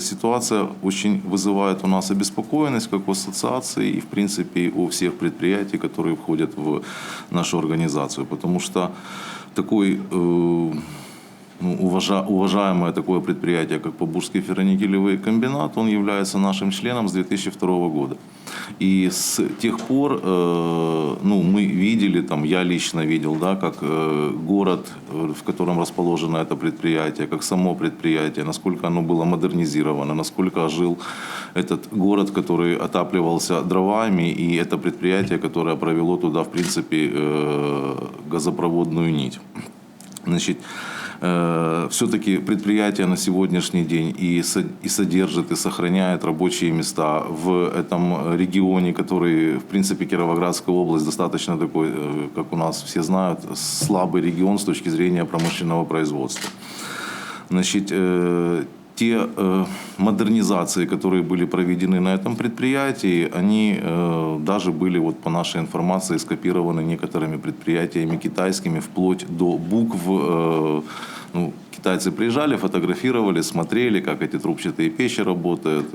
Ситуация очень вызывает у нас обеспокоенность, как у ассоциации и, в принципе, у всех предприятий, которые входят в нашу организацию, потому что такой э, ну, уважа- уважаемое такое предприятие, как Побурский ферроникелевый комбинат, он является нашим членом с 2002 года. И с тех пор э, ну, мы видели, там, я лично видел, да, как э, город, в котором расположено это предприятие, как само предприятие, насколько оно было модернизировано, насколько ожил этот город, который отапливался дровами, и это предприятие, которое провело туда, в принципе, э, газопроводную нить. Значит, все-таки предприятие на сегодняшний день и, и содержит, и сохраняет рабочие места в этом регионе, который, в принципе, Кировоградская область достаточно такой, э, как у нас все знают, слабый регион с точки зрения промышленного производства. Значит, э, те э, модернизации, которые были проведены на этом предприятии, они э, даже были, вот по нашей информации, скопированы некоторыми предприятиями китайскими, вплоть до букв. э, ну, китайцы приезжали, фотографировали, смотрели, как эти трубчатые печи работают,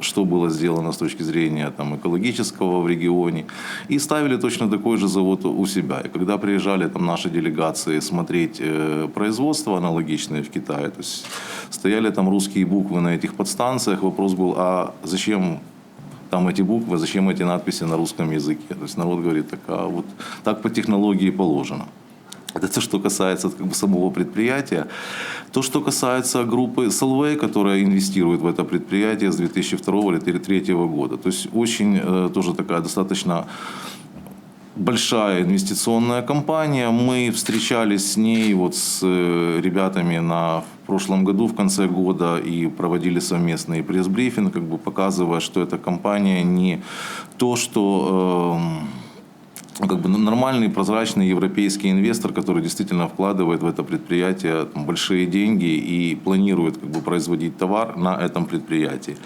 что было сделано с точки зрения там, экологического в регионе. И ставили точно такой же завод у себя. И когда приезжали там, наши делегации смотреть э, производство аналогичное в Китае, то есть стояли там русские буквы на этих подстанциях, вопрос был, а зачем там эти буквы, зачем эти надписи на русском языке? То есть народ говорит, так, а вот так по технологии положено. Это то, что касается как бы, самого предприятия. То, что касается группы Solvay, которая инвестирует в это предприятие с 2002 или 2003 года. То есть очень э, тоже такая достаточно большая инвестиционная компания. Мы встречались с ней, вот с э, ребятами на в прошлом году, в конце года, и проводили совместный пресс-брифинг, как бы показывая, что эта компания не то, что эм, как бы нормальный, прозрачный европейский инвестор, который действительно вкладывает в это предприятие большие деньги и планирует как бы, производить товар на этом предприятии.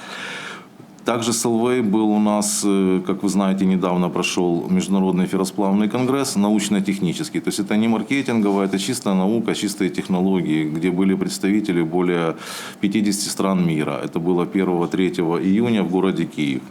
Также Solvay был у нас, э, как вы знаете, недавно прошел Международный ферросплавный конгресс научно-технический. То есть это не маркетинговое, это чистая наука, чистые технологии, где были представители более 50 стран мира. Это было 1-3 июня в городе Киев.